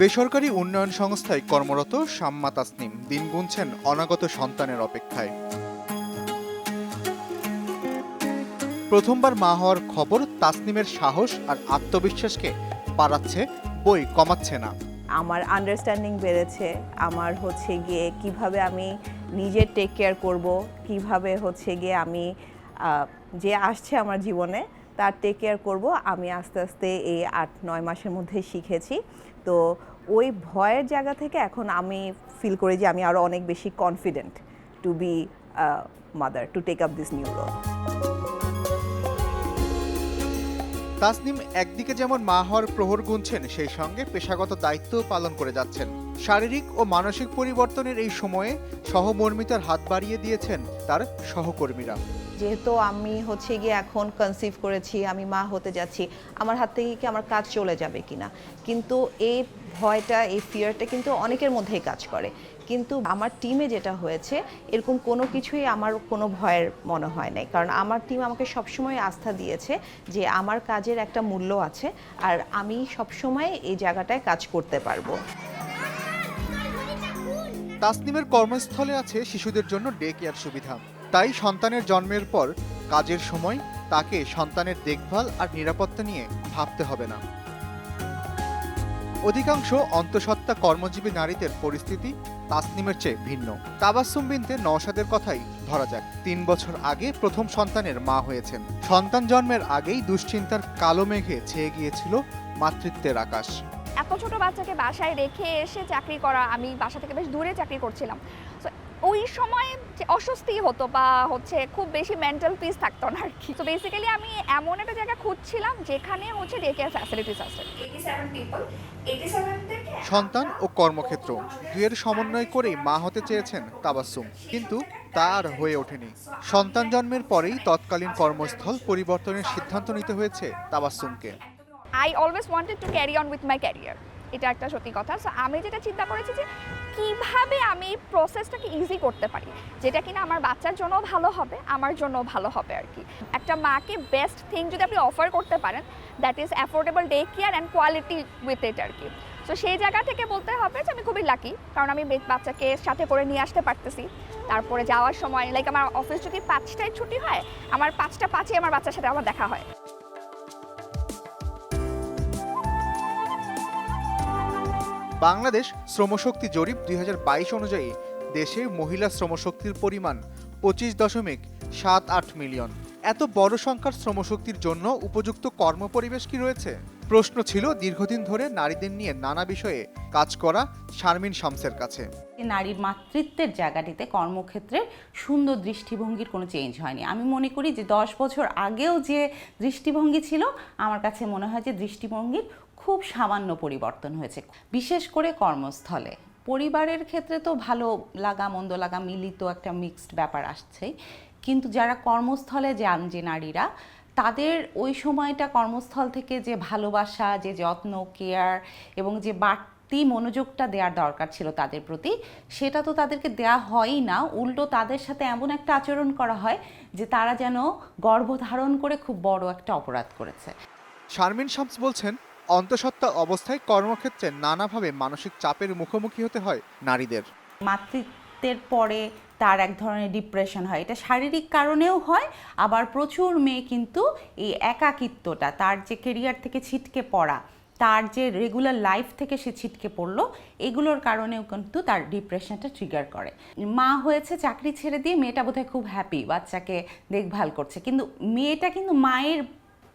বেসরকারি উন্নয়ন সংস্থায় কর্মরত শাম্মা তাসনিম দিন গুনছেন অনাগত সন্তানের অপেক্ষায়। প্রথমবার মা হওয়ার খবর তাসনিমের সাহস আর আত্মবিশ্বাসকে বাড়াচ্ছে বই কমাচ্ছে না। আমার আন্ডারস্ট্যান্ডিং বেড়েছে, আমার হচ্ছে গিয়ে কীভাবে আমি নিজের টেক কেয়ার করব, কীভাবে হচ্ছে গিয়ে আমি যে আসছে আমার জীবনে তার টেক কেয়ার করব। আমি আস্তে আস্তে এই আট, নয় মাসের মধ্যে শিখেছি। তো ওই ভয়ের জায়গা থেকে এখন আমি ফিল করি যে আমি আরও অনেক বেশি confident to be mother to take up this new role Tasnim একদিকে যেমন মা হওয়ার প্রহর গুনছেন, সেই সঙ্গে পেশাগত দায়িত্বও পালন করে যাচ্ছেন। শারীরিক ও মানসিক পরিবর্তনের এই সময়ে সহমর্মিতার হাত বাড়িয়ে দিয়েছেন তার সহকর্মীরা। যেহেতু আমি হচ্ছে গিয়ে এখন কনসিভ করেছি, আমি মা হতে যাচ্ছি, আমার হাত থেকে কি আমার কাজ চলে যাবে কিনা? কিন্তু এই ভয়টা, এই ফিয়ারটা কিন্তু অনেকের মধ্যেই কাজ করে। কিন্তু আমার টিমে যেটা হয়েছে, এরকম কোনো কিছুই আমার কোনো ভয়ের মনে হয় নাই। কারণ আমার টিম আমাকে সবসময় আস্থা দিয়েছে যে আমার কাজের একটা মূল্য আছে আর আমি সবসময় এই জায়গাটায় কাজ করতে পারব। তাসনিমের কর্মস্থলে আছে শিশুদের জন্য ডে কেয়ার সুবিধা। তাই সন্তানের জন্মের পর কাজের সময় তাকে সন্তানের দেখভাল আর নিরাপত্তা নিয়ে ভাবতে হবে না। অধিকাংশ অন্তঃসত্ত্বা কর্মজীবী নারীদের পরিস্থিতি তাসনিমের চেয়ে ভিন্ন। তাবাসসুম বিনতে নওশাদের কথাই ধরা যাক। তিন বছর আগে প্রথম সন্তানের মা হয়েছেন। সন্তান জন্মের আগেই দুশ্চিন্তার কালো মেঘে ছেয়ে গিয়েছিল মাতৃত্বের আকাশ। এত ছোট বাচ্চাকে বাসায় রেখে এসে চাকরি করা, আমি বাসা থেকে বেশ দূরে চাকরি করছিলাম। ওই সময় যে অস্বস্তি হতো বা হচ্ছে খুব বেশি মেন্টাল পিস থাকতো না আর কি। তো বেসিক্যালি আমি এমন একটা জায়গা খুঁজছিলাম যেখানে হচ্ছে ডে কেয়ার ফ্যাসিলিটিস আছে সন্তান ও কর্মক্ষেত্র দুয়ের সমন্বয় করে মা হতে চেয়েছেন তাবাসসুম কিন্তু তার হয়ে ওঠেনি। সন্তান জন্মের পরেই তৎকালীন কর্মস্থল পরিবর্তনের সিদ্ধান্ত নিতে হয়েছে তাবাসসুমকে। I always wanted to carry on with my career এটা একটা সত্যি কথা। সো আমি যেটা চিন্তা করেছি যে, কীভাবে আমি প্রসেসটাকে ইজি করতে পারি? যেটা কিনা আমার বাচ্চার জন্য ভালো হবে, আমার জন্য ভালো হবে আর কি। একটা মাকে বেস্ট থিং যদি আপনি অফার করতে পারেন that is affordable day care and quality with it আর কি। তো সেই জায়গা থেকে বলতে হবে যে, আমি খুবই লাকি কারণ আমি বাচ্চাকে সাথে করে নিয়ে আসতে পারতেছি। তারপরে যাওয়ার সময় লাইক আমার অফিস যদি পাঁচটায় ছুটি হয়, আমার পাঁচটা পাঁচে আমার বাচ্চার সাথে আমার দেখা হয়। বাংলাদেশ শ্রমশক্তি জরিপ দু হাজার বাইশ অনুযায়ী দেশে মহিলা শ্রমশক্তির পরিমাণ পঁচিশ দশমিক সাত আট মিলিয়ন। এত বড় সংখ্যার শ্রমশক্তির জন্য উপযুক্ত কর্মপরিবেশ কি রয়েছে? প্রশ্ন ছিল দীর্ঘদিন ধরে নারীদের নিয়ে নানা বিষয়ে কাজ করা শারমিন শামসের কাছে। নারীর মাতৃত্বের জায়গাটিতে কর্মক্ষেত্রে সুন্দর দৃষ্টিভঙ্গির কোনো চেঞ্জ হয়নি। আমি মনে করি যে দশ বছর আগেও যে দৃষ্টিভঙ্গি ছিল, আমার কাছে মনে হয় যে দৃষ্টিভঙ্গির খুব সামান্য পরিবর্তন হয়েছে। বিশেষ করে কর্মস্থলে। পরিবারের ক্ষেত্রে তো ভালো লাগা, মন্দ লাগা মিলিত একটা মিক্সড ব্যাপার আসছেই। কিন্তু যারা কর্মস্থলে যান যে নারীরা, তাদের ওই সময়টা কর্মস্থল থেকে যে ভালোবাসা, যে যত্ন কেয়ার এবং যে বাড়তি মনোযোগটা দেওয়ার দরকার ছিল তাদের প্রতি, সেটা তো তাদেরকে দেয়া হয়ই না। উল্টো তাদের সাথে এমন একটা আচরণ করা হয় যে তারা যেন গর্ভধারণ করে খুব বড় একটা অপরাধ করেছে। শারমিন শামস বলছেন অন্তঃসত্ত্বা অবস্থায় কর্মক্ষেত্রে নানাভাবে মানসিক চাপের মুখোমুখি হতে হয় নারীদের। মাতৃত্বের পরে তার এক ধরনের ডিপ্রেশন হয়। এটা শারীরিক কারণেও হয়, আবার প্রচুর মেয়ে কিন্তু এই একাকিত্বটা, তার যে কেরিয়ার থেকে ছিটকে পড়া, তার যে রেগুলার লাইফ থেকে সে ছিটকে পড়ল, এগুলোর কারণেও কিন্তু তার ডিপ্রেশনটা ট্রিগার করে। মা হয়েছে, চাকরি ছেড়ে দিয়ে মেয়েটা বোধহয় খুব হ্যাপি বাচ্চাকে দেখভাল করছে। কিন্তু মেয়েটা কিন্তু মায়ের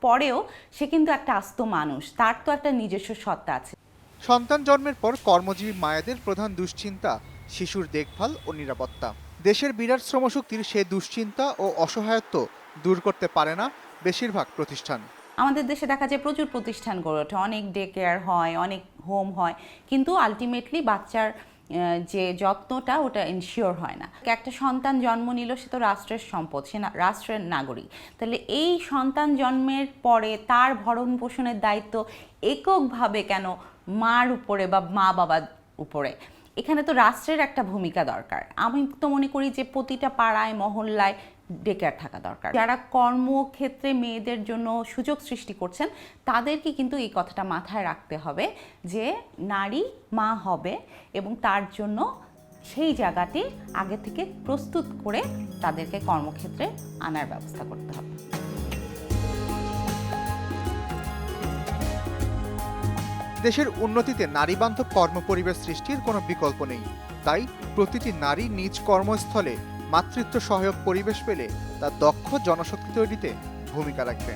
পরেও সে কিন্তু একটা আস্ত মানুষ। তার তো একটা নিজস্ব সত্তা আছে। সন্তান জন্মের পর কর্মজীবী মায়েদের প্রধান দুশ্চিন্তা শিশুর দেখভাল ও নিরাপত্তা। দেশের বিরাট শ্রমশক্তির সে দুশ্চিন্তা ও অসহায়ত্ব দূর করতে পারে না বেশিরভাগ প্রতিষ্ঠান। আমাদের দেশে দেখা যায় প্রচুর প্রতিষ্ঠান গড়ে ওঠে। অনেক ডে কেয়ার হয় অনেক হোম হয়। কিন্তু আলটিমেটলি বাচ্চার যে যত্নটা ওটা ইনশিওর হয় না। একটা সন্তান জন্ম নিল, সে তো রাষ্ট্রের সম্পদ, সে রাষ্ট্রের নাগরিক। তাহলে এই সন্তান জন্মের পরে তার ভরণ পোষণের দায়িত্ব এককভাবে কেন মার উপরে বা মা বাবার উপরে? এখানে তো রাষ্ট্রের একটা ভূমিকা দরকার। আমি তো মনে করি যে প্রতিটা পাড়ায়, মহল্লায় ডেকেয়ার থাকা দরকার। যারা কর্মক্ষেত্রে মেয়েদের জন্য সুযোগ সৃষ্টি করছেন, তাদেরকে কিন্তু এই কথাটা মাথায় রাখতে হবে যে নারী মা হবে এবং তার জন্য সেই জায়গাটি আগে থেকে প্রস্তুত করে তাদেরকে কর্মক্ষেত্রে আনার ব্যবস্থা করতে হবে। দেশের উন্নতিতে নারী বান্ধব কর্মপরিবেশ সৃষ্টির কোনো বিকল্প নেই। তাই প্রতিটি নারী নিজ কর্মস্থলে মাতৃত্ব সহায়ক পরিবেশ পেলে তা দক্ষ জনশক্তি তৈরিতে ভূমিকা রাখবে।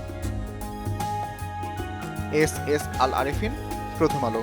এস এস আল আরেফিন, প্রথম আলো।